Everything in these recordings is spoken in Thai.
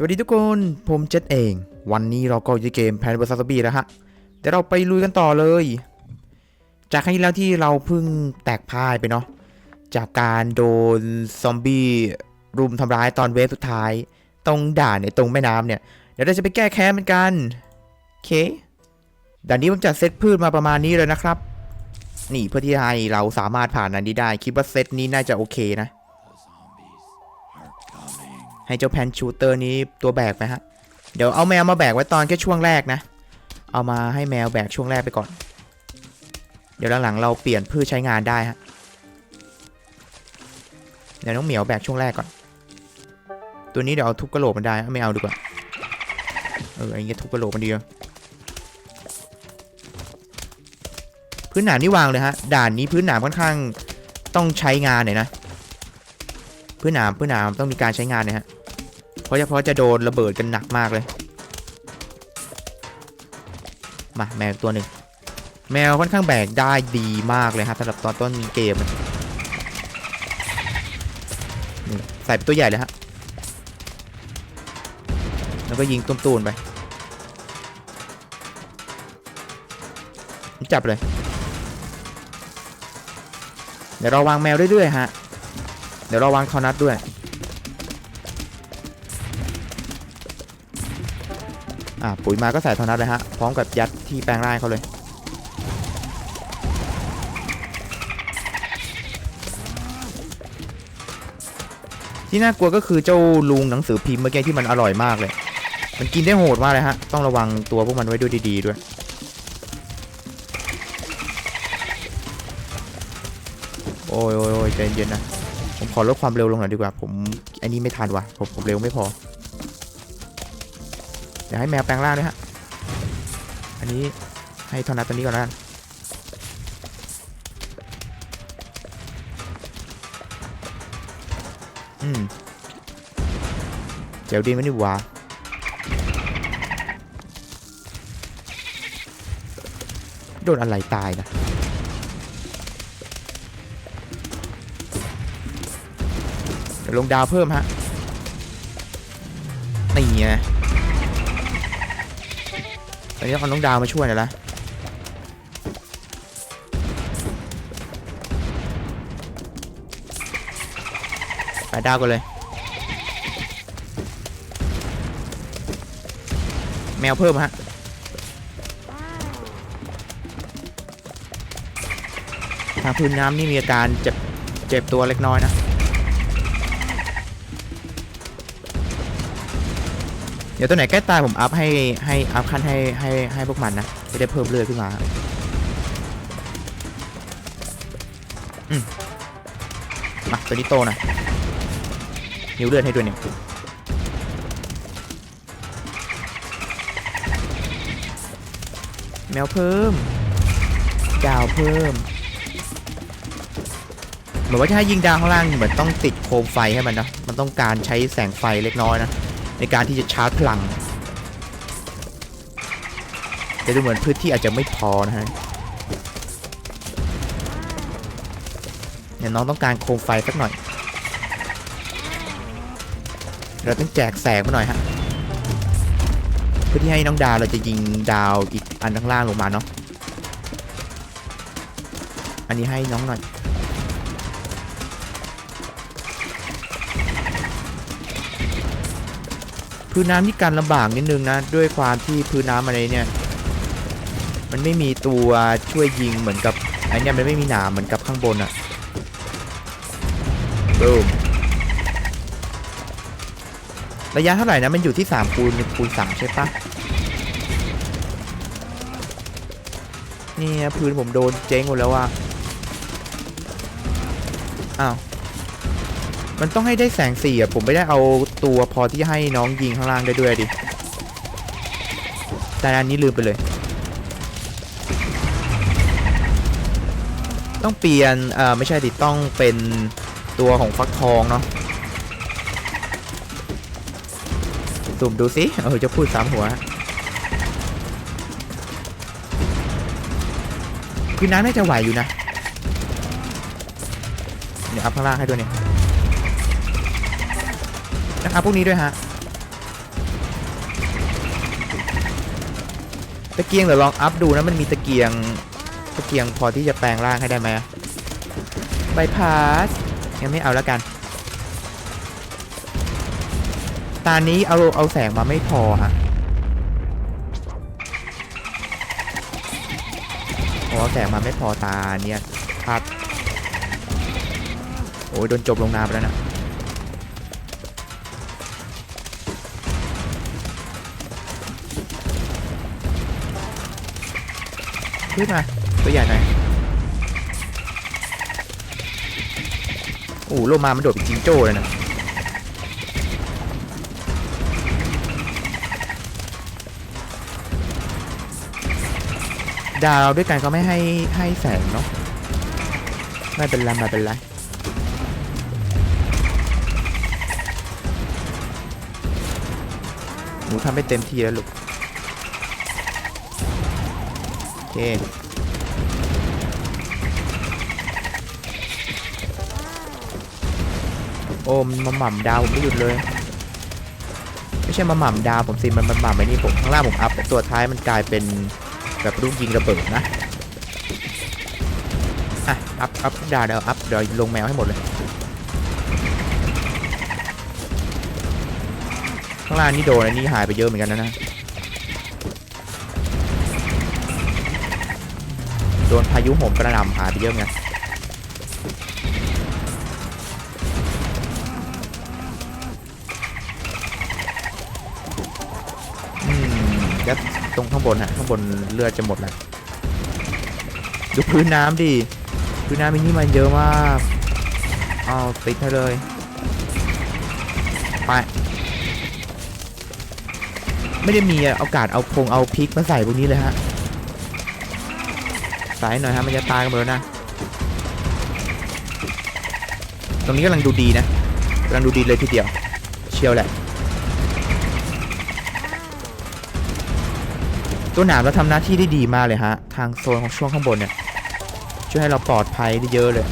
สวัสดีทุกคน ผมเจษเอง วันนี้เราก็อยู่ในเกมแพนเวอร์ซัสบีแล้วฮะ เดี๋ยวเราไปลุยกันต่อเลย จากครั้งที่แล้วที่เราเพิ่งแตกพ่ายไปเนาะ จากการโดนซอมบี้รุมทำร้ายตอนเวฟสุดท้าย ตรงด่านเนี่ยตรงแม่น้ำเนี่ย เดี๋ยวเราจะไปแก้แค้นเหมือนกัน โอเค ด่านนี้ผมจัดเซตพืชมาประมาณนี้เลยนะครับ นี่เพื่อที่ให้เราสามารถผ่านอันนี้ได้ คิดว่าเซตนี้น่าจะโอเคนะ ให้เจ้าแพนชูเตอร์นี้ตัวแบกไหมฮะ เดี๋ยวเอาแมวมาแบกไว้ตอนแค่ช่วงแรกนะ เอามาให้แมวแบกช่วงแรกไปก่อน เดี๋ยวหลังๆเราเปลี่ยนพืชใช้งานได้ฮะ เดี๋ยวน้องเหมียวแบกช่วงแรกก่อน ตัวนี้เดี๋ยวเอาทุบกระโหลกมันได้ไม่เอาดีกว่า เออไอ้เงี้ยทุบกระโหลกมันดีกว่าพื้นหนามนี่วางเลยฮะ ด่านนี้พื้นหนามค่อนข้างต้องใช้งานหน่อยนะ พื้นหนามพื้นหนามต้องมีการใช้งานนยฮะ เพราะเฉพาะจะโดนระเบิดกันหนักมากเลย มาแมวตัวหนึ่ง แมวค่อนข้างแบกได้ดีมากเลยฮะสำหรับตอนต้นเกมใส่เป็นตัวใหญ่เลยฮะ แล้วก็ยิงตุ้มๆไป จับเลย เดี๋ยวเราวางแมวเรื่อยๆฮะ เดี๋ยวเราวางคอนัทด้วย อ่าปุ๋ยมาก็ใส่ทอนัทเลยฮะ พร้อมกับยัดที่แปลงร่างเขาเลย ที่น่ากลัวก็คือเจ้าลุงหนังสือพิมพ์เมื่อกี้ที่มันอร่อยมากเลย มันกินได้โหดมากเลยฮะ ต้องระวังตัวพวกมันไว้ด้วยดี ๆ ด้วยโอ้ยโอ้ยโอ้ยใจเย็นนะ ผมขอลดความเร็วลงหน่อยดีกว่า ผมอันนี้ไม่ทันว่ะ ผมผมเร็วไม่พอ เดี๋ยวให้แมวแปลงร่างด้วยฮะ อันนี้ให้ทอนัทตัวนี้ก่อนแล้วกันอืมเจ๋วดีไหมนี่วาโดนอะไรตายนะเดี๋ยวลงดาวเพิ่มฮะนี่ไง ตอนนี้ต้องเอาน้องดาวมาช่วยหน่อยละไปดาวกันเลย แมวเพิ่มฮะทางพื้นน้ำนี่มีอาการเจ็บเจ็บตัวเล็กน้อยนะ เดี๋ยวตัวไหนใกล้ตายผมอัพให้ให้อัพขั้นให้ให้ให้พวกมันนะจะได้เพิ่มเลือดขึ้นมาอืมมาตัวนี้โตหนะนิ้วเลือดให้ด้วยเนี่ยแมวเพิ่ม ดาวเพิ่มเหมือนว่าถ้ายิงดาวข้างล่างเหมือนต้องติดโคมไฟให้มันนะมันต้องการใช้แสงไฟเล็กน้อยนะ ในการที่จะชาร์จพลัง แต่ดูเหมือนพื้นที่อาจจะไม่พอนะฮะเนี่ยน้องต้องการโคมไฟสักหน่อย เราต้องแจกแสงมาหน่อยฮะ เพื่อที่ให้น้องดาวเราจะยิงดาวอีกอันข้างล่างลงมาเนาะ อันนี้ให้น้องหน่อย พื้นน้ำที่กันลำบากนิดนึงนะ ด้วยความที่พื้นน้ำอะไรเนี่ย มันไม่มีตัวช่วยยิงเหมือนกับไอเนี่ยมันไม่มีหนามเหมือนกับข้างบนอะบูมระยะเท่าไหร่นะมันอยู่ที่3คูณคูณ3ใช่ปะนี่พื้นผมโดนเจ๊งหมดแล้วว่าอ้าว มันต้องให้ได้แสงสีอะ ผมไม่ได้เอาตัวพอที่ให้น้องยิงข้างล่างได้ด้วยดิ แต่อันนี้ลืมไปเลย ต้องเปลี่ยนเอ่อไม่ใช่ดิต้องเป็นตัวของฟักทองเนาะสุ่มดูสิเออจะพูดสามหัว คือน้ำน่าจะไหวอยู่นะ เดี๋ยวอัพข้างล่างให้ด้วยเนี่ย นะครับพวกนี้ด้วยฮะตะเกียงเดี๋ยวลองอัพดูนะมันมีตะเกียงตะเกียงพอที่จะแปลงร่างให้ได้ไหมไบพาสยังไม่เอาแล้วกัน ตานี้เอาเอาแสงมาไม่พอฮะโอ้แสงมาไม่พอตาเนี่ยพลาดโอ้ยโดนจบลงน้ำไปแล้วนะ ขึ้นมา ตัวใหญ่หน่อยโอ้โหโลมา มันโดดเป็นจิงโจ้เลยนะ ดาวด้วยกันก็ไม่ให้ให้แสงเนาะ ไม่เป็นไรไม่เป็นไรหนูทำให้เต็มที่แล้วลูก เคโอ้มันมาหม่ำดาวผมไม่หยุดเลย ไม่ใช่มาหม่ำดาวผมสิมันมันหม่ำไอ้นี่ผมข้างล่างผมอัพต่ตัวท้ายมันกลายเป็นแบบลูกยิงระเบิดนะอะอัพอัพดาวเดี๋ยวอัพเดี๋ยวลงแมวให้หมดเลย ข้างล่างนี่โดนอันนี้หายไปเยอะเหมือนกันนะนะ โดนพายุโหมกระหน่ำหายไปเยอะเหมือนกันอืมยัดตรงข้างบนฮะข้างบนเลือดจะหมดแล้วดูพื้นน้ำดิพื้นน้ำมินี่มันเยอะมากเอาติดให้เลยไปไม่ได้มีโอกาสเอาพงเอาพริกมาใส่พวกนี้เลยฮะ ใส่หน่อยฮะมันจะตายกันหมดแล้วนะ ตรงนี้กำลังดูดีนะกำลังดูดีเลยทีเดียว เชียวแหละ ตัวหนามเราทำหน้าที่ได้ดีมากเลยฮะ ทางโซนของช่วงข้างบนเนี่ย ช่วยให้เราปลอดภัยได้เยอะเลย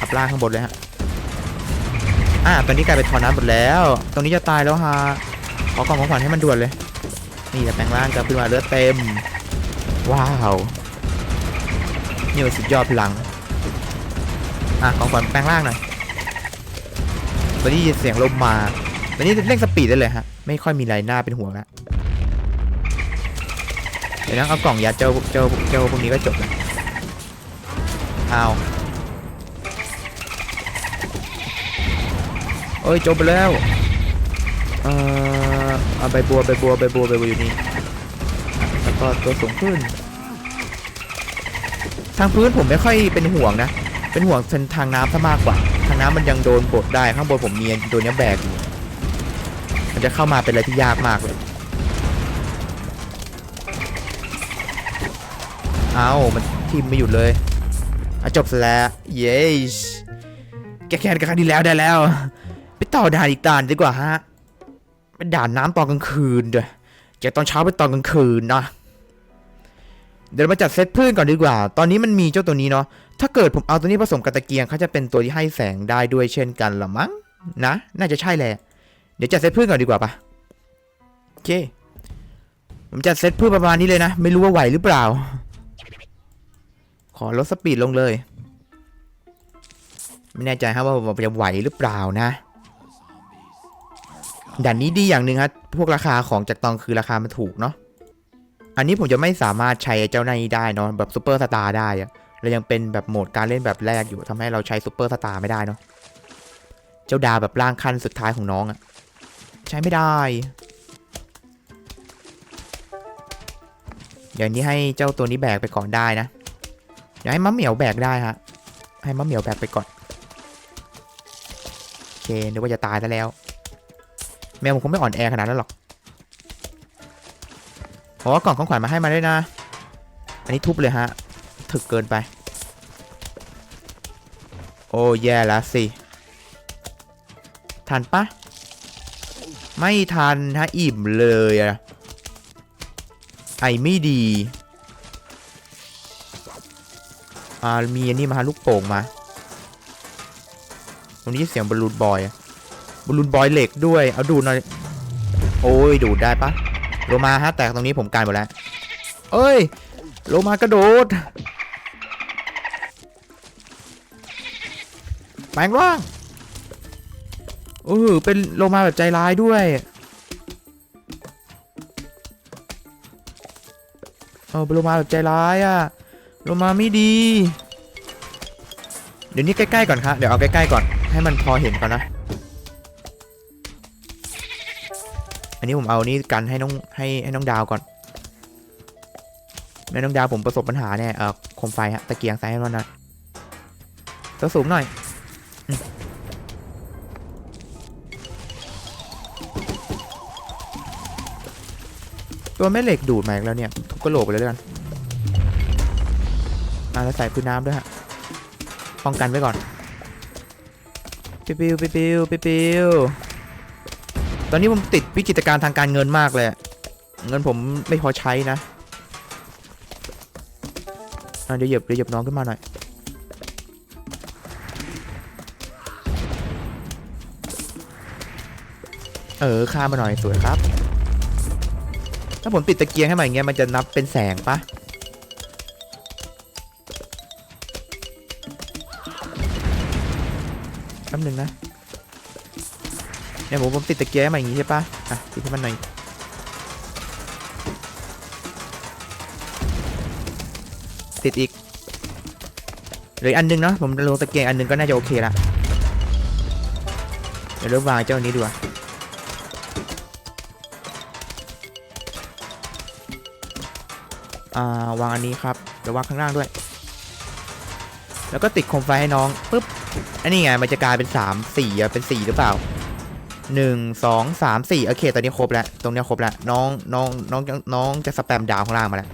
อับล่างข้างบนเลยฮะ อ่าตอนนี้กลายเป็นทอน้ำหมดแล้ว ตรงนี้จะตายแล้วฮะ ขอกล่องของขวัญให้มันด่วนเลย นี่จะแปลงร่างจะขึ้นมาเลือดเต็ม ว้าวนี่มันสุดยอดพลัง อะของขวัญแปลงร่างหน่อยตอนนี้ยินเสียงลมมาตอนนี้เร่งสปีดได้เลยฮะ ไม่ค่อยมีอะไรหน่าเป็นห่วงแล้วเดี๋ยวนะเอากล่องยาเจ้าเจ้าเจ้าพวกนี้ก็จบแล้วเอาเอ้ยจบไปแล้ว เอ่อเอาใบบัวใบบัวใบบัวใบบัวอยู่นี่ ก็ตัวสูงขึ้น ทางพื้นผมไม่ค่อยเป็นห่วงนะ เป็นห่วงเป็นทางน้ำซะมากกว่า ทางน้ำมันยังโดนบดได้ข้างบนผมมีตัวเนี้ยแบกอยู่มันจะเข้ามาเป็นอะไรที่ยากมากเลย เอามันทิมไม่หยุดเลยอจบซะแล้ว เย้แกแค้นกันครั้งที่แล้วได้แล้ว ไปต่อด่านอีกด่านดีกว่าฮะเป็นด่านน้ำตอนกลางคืนด้วยจากตอนเช้าไปตอนกลางคืนนะ เดี๋ยวมาจัดเซตพืชก่อนดีกว่า ตอนนี้มันมีเจ้าตัวนี้เนาะ ถ้าเกิดผมเอาตัวนี้ผสมกับตะเกียงเขาจะเป็นตัวที่ให้แสงได้ด้วยเช่นกันละมั้งนะ น่าจะใช่แหละ เดี๋ยวจัดเซตพืชก่อนดีกว่าปะโอเค ผมจัดเซตพืชประมาณนี้เลยนะ ไม่รู้ว่าไหวหรือเปล่า ขอลดสปีดลงเลย ไม่แน่ใจครับว่าจะไหวหรือเปล่านะด่านนี้ดีอย่างหนึ่งครับพวกราคาของจากตองคือราคามันถูกเนาะ อันนี้ผมจะไม่สามารถใช้เจ้าในายได้เนาะแบบซูเปอร์สตาร์ได้อะเรายังเป็นแบบโหมดการเล่นแบบแรกอยู่ทำให้เราใช้ซูเปอร์สตาร์ไม่ได้เนาะเจ้าดาแบบร่างขั้นสุดท้ายของน้องอะใช้ไม่ได้อย่างนี้ให้เจ้าตัวนี้แบกไปก่อนได้นะอย่าให้มะเหมียวแบกได้ฮะให้มะเหมียวแบกไปก่อนโอเคนึกว่าจะตายซะแล้ว แมวผมคงไม่อ่อนแอขนาดนั้นหรอก ขอกล่องของขวัญมาให้มาด้วยนะ อันนี้ทุบเลยฮะ ถึกเกินไป โอ้แย่แล้วสิ ทันปะ ไม่ทันฮะ อิ่มเลยอะไอไม่ดี อ่า มีอันนี้มาฮะลูกโป่งมา ตรงนี้เสียงบอลลูนบอยอะบอลลูนบอยเหล็กด้วย เอาดูหน่อย โอ้ย ดูดได้ปะ โลมาฮะแตกตรงนี้ผมกันหมดแล้ว เอ้ย โลมากระโดดแปลงร่างโอ้เป็นโลมาแบบใจร้ายด้วยเออเป็นโลมาแบบใจร้ายอะโลมาไม่ดี เดี๋ยวนี้ใกล้ๆก่อนครับเดี๋ยวเอาใกล้ๆก่อนให้มันพอเห็นก่อนนะ อันนี้ผมเอานี่กันให้น้องให้ให้น้องดาวก่อนแม่น้องดาวผมประสบปัญหาเนี่ยเออโคมไฟฮะตะเกียงใส่ให้มันหน่อยตัวสูงหน่อยตัวแม่เหล็กดูดมาอีกแล้วเนี่ยทุบกระโหลกไปเลยแล้วยกันอ่าแล้วใส่พื้นน้ำด้วยฮะป้องกันไว้ก่อน ปิวปิวปิวปิวปิวว อนนี้ผมติดวิกฤตการทางการเงินมากเลย เงินผมไม่พอใช้นะะเดี๋ยวเหยียบเดี๋ยวเหยียบน้องขึ้นมาหน่อย เออข้ามาหน่อยสวยครับ ถ้าผมติดตะเกียงให้มันอย่างเงี้ยมันจะนับเป็นแสงปะแป๊บหนึงนะ เนี่ยผมผมติดตะเกียงให้มันอย่างงี้ใช่ปะอะติดให้มันหน่อยติดอีกเหลืออันหนึงเนาะผมลงตะเกียงอันหนึงก็น่าจะโอเคละเดี๋ยวเริ่มวางเจ้านี้ดีกว่าอ่าวางอันนี้ครับเดี๋ยววางข้างล่างด้วย แล้วก็ติดโคมไฟให้น้องปุ๊บอันนี้ไงมันจะกลายเป็น 3 4อะเป็น 4 หรือเปล่า 1 2 3 4โอเคตอนนี้ครบแล้ว ตรงเนี้ยครบแล้ว น้องน้องน้องน้องจะสแปมดาวข้างล่างมาแล้ว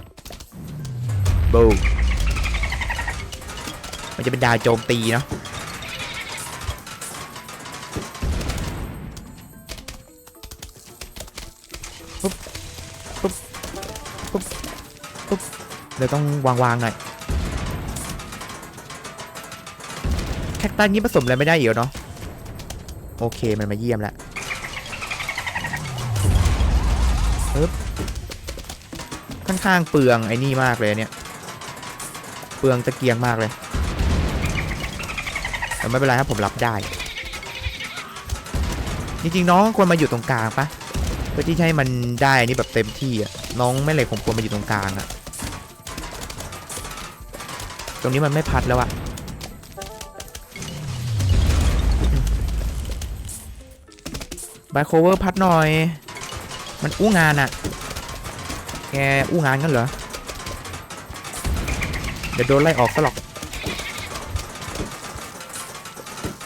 บูมมันจะเป็นดาวโจมตีเนาะปุ๊บปุ๊บปุ๊บปุ๊บเดี๋ยวต้องวางวางๆหน่อยแคคตัสนี้ผสมอะไรไม่ได้อีกแล้วเนาะ โอเคมันมาเยี่ยมแล้วปึ๊บค่อนข้างเปลืองไอ้นี่มากเลยเนี่ย เปลืองตะเกียงมากเลยแต่ไม่เป็นไรครับผมรับได้ จริงๆน้องควรมาอยู่ตรงกลางปะเพื่อที่ให้มันได้นี่แบบเต็มที่อะน้องไม่เหล็กผมควรมาอยู่ตรงกลางอะตรงนี้มันไม่พัดแล้วอะ บายโคเวอร์พัดหน่อย มันอู้งานอะแกอู้งานกันเหรอ เดี๋ยวโดนไล่ออกซะหรอก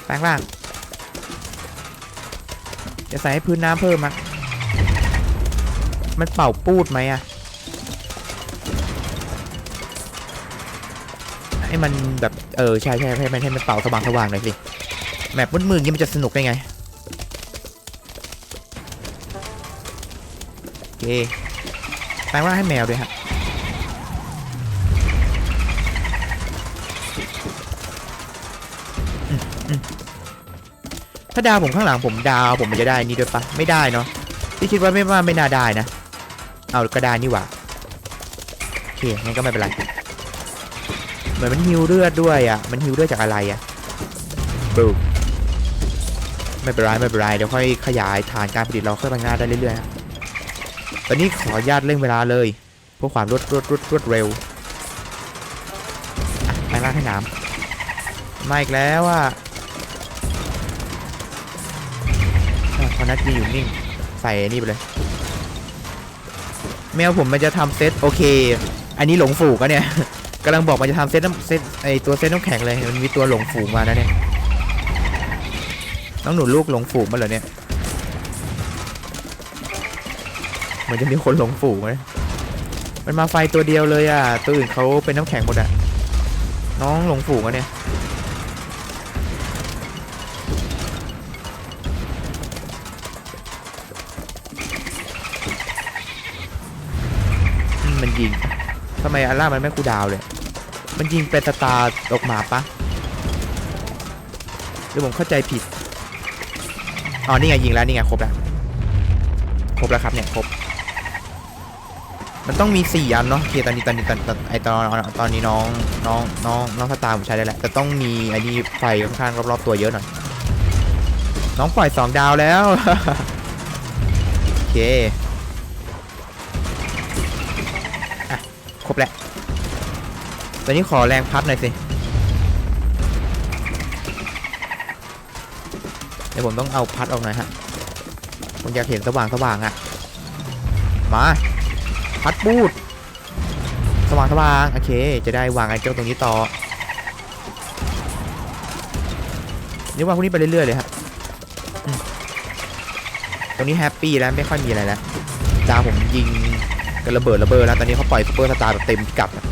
แปลงร่าง จะใส่ให้พื้นน้ำเพิ่มอะมันเป่าปูดไหมอะให้มันแบบ เออ ใช่ใช่ให้มันให้มันเป่าสว่างสว่างหน่อยสิ แมปมืดๆอย่งนี้มันจะสนุกได้ไง แปลงร่างให้แมวด้วยฮะถ้าดาวผมข้างหลังผมดาวผมมันจะได้นี่ด้วยปะไม่ได้เนาะที่คิดว่าไม่ว่าไม่น่าได้นะ เอาก็ได้นี่หว่าโอเคงั้นก็ไม่เป็นไรเหมือนมันฮิวเลือดด้วยอะมันฮิวเลือดจากอะไรอะบูมไม่เป็นไรไม่เป็นไรเดี๋ยวค่อยขยายฐานการผลิตเราค่อยไปหน้าได้เรื่อยๆฮะ ตอนนี้ขออนุญาตเร่งเวลาเลยเพื่อความรวดรวดรวดรวดเร็วไปล่าให้น้ำมาอีกแล้วอะอะพอนัดยืนอยู่นิ่ง ใส่นี่ไปเลย แมวผมมันจะทำเซตโอเค อันนี้หลงฝูกอะเนี่ยกำลังบอกมันจะทำเซตน้ำเซตไอตัวเซตน้ำแข็งเลยมันมีตัวหลงฝูงมานะเนี่ยน้องหนูลูกหลงฝูงมาเหรอเนี่ย หมันจะมีคนหลงฝูงไหมมันมาไฟตัวเดียวเลยอะ ตัวอื่นเขาเป็นน้ำแข็งหมดอะ น้องหลงฝูงอะเนี่ย มันยิงทำไมอาร่ามันไม่คูดาวเลย มันยิงเป็นตาร์ตกหมาปะหรือผมเข้าใจผิด อ๋อ นี่ไงยิงแล้ว นี่ไงครบแล้ว ครบแล้วครับเนี่ยครบ มันต้องมีสี่อันเนาะโอเคตอนนี้ตอนนี้ตอนไอตอนตอนนี้น้องน้องน้องน้องสตาร์ผมใช้ได้แหละแต่ต้องมีไอ้นี่ไฟค่อนข้างรอบๆตัวเยอะหน่อยน้องปล่อยสองดาวแล้วโอเคอะครบแล้วตอนนี้ขอแรงพัดหน่อยสิเดี๋ยวผมต้องเอาพัดออกหน่อยฮะผมอยากเห็นสว่างสว่างๆอะมา พัดปูดสว่างสว่างโอเค จะได้วางไอ้เจ้าตรงนี้ต่อนี่วางพวกนี้ไปเรื่อยๆเลยฮะอืมตรงนี้แฮปปี้แล้วไม่ค่อยมีอะไรแล้วดาผมยิงกันระเบิดระเบิดแล้วตอนนี้เขาปล่อยซุปเปอร์สตาร์แบบเต็มกัดอะ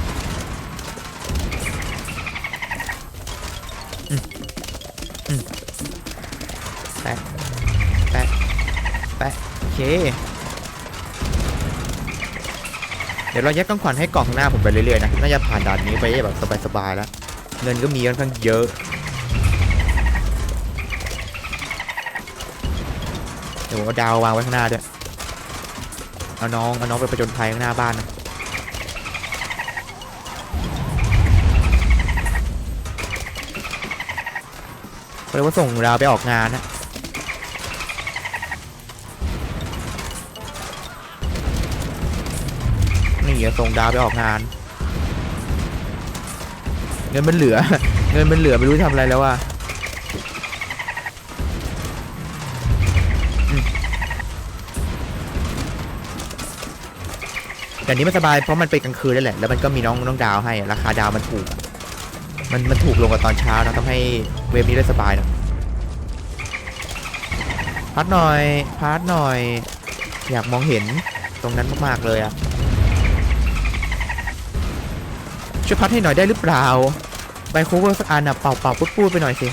อืมอืมแปะแปะแปะโอเค เดี๋ยวเราแยกกล้องขวัญให้กล่องข้างหน้าผมไปเรื่อยๆนะ น่าจะผ่านด่านนี้ไปได้แบบสบายๆแล้ว เงินก็มีค่อนข้างเยอะ เดี๋ยวเอาดาววางไว้ข้างหน้าด้วย เอาน้องเอาน้องไปประจนภัยข้างหน้าบ้านนะเขาเรียกว่าส่งดาวไปออกงานนะ นี่อส่งดาวไปออกงาน เงินมันเหลือ เงินมันเหลือไม่รู้ทำอะไรแล้วว่ะแต่นี้มันสบายเพราะมันเป็นกลางคืนนั่แหละ แล้วมันก็มีน้องน้องดาวให้ราคาดาวมันถูก มันมันถูกลงกว่าตอนเช้านะทำให้เว็บนี้ได้สบายนะพัดหน่อยพัดหน่อย อยากมองเห็นตรงนั้นมากๆเลยอะ ช่วยพัดให้หน่อยได้หรือเปล่าใบโคเวอร์สักอันอะเป่าเป่าพูดพูดไปหน่อยสิ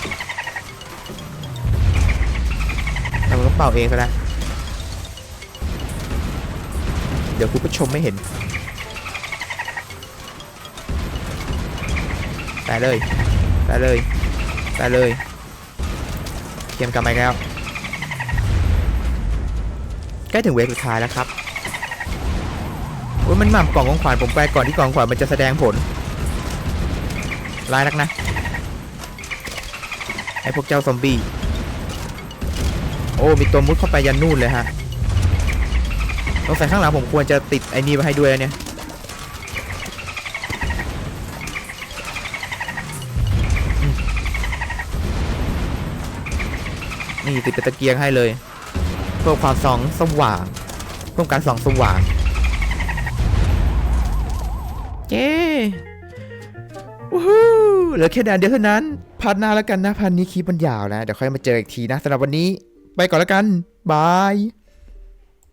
แต่มันก็เป่าเองก็ได้เดี๋ยวคุณผู้ชมไม่เห็นแต่เลยแต่เลยแต่เลยเกมกลับมาแล้วใกล้ถึงเวฟสุดท้ายแล้วครับโอ้ยมันหม่ำกล่องของขวัญผมไปก่อนที่กล่องของขวัญมันจะแสดงผล ร้ายนักนะไอพวกเจ้าซอมบี้ โอ้ มีตัวมุดเข้าไปยันนู่นเลยฮะต้องใส่ข้างหลังผมควรจะติดไอ้นี่มาให้ด้วยเนี่ย นี่ติดเป็นตะเกียงให้เลย เพิ่มความส่องสว่าง เพิ่มการส่องสว่าง เย้ วู้ฮู้ เหลือแค่ด่านเดียวเท่านั้นพันหน้าแล้วกันนะพันนี้คลิปมันยาวนะ เดี๋ยวค่อยมาเจออีกทีนะสำหรับวันนี้ ไปก่อนแล้วกัน บาย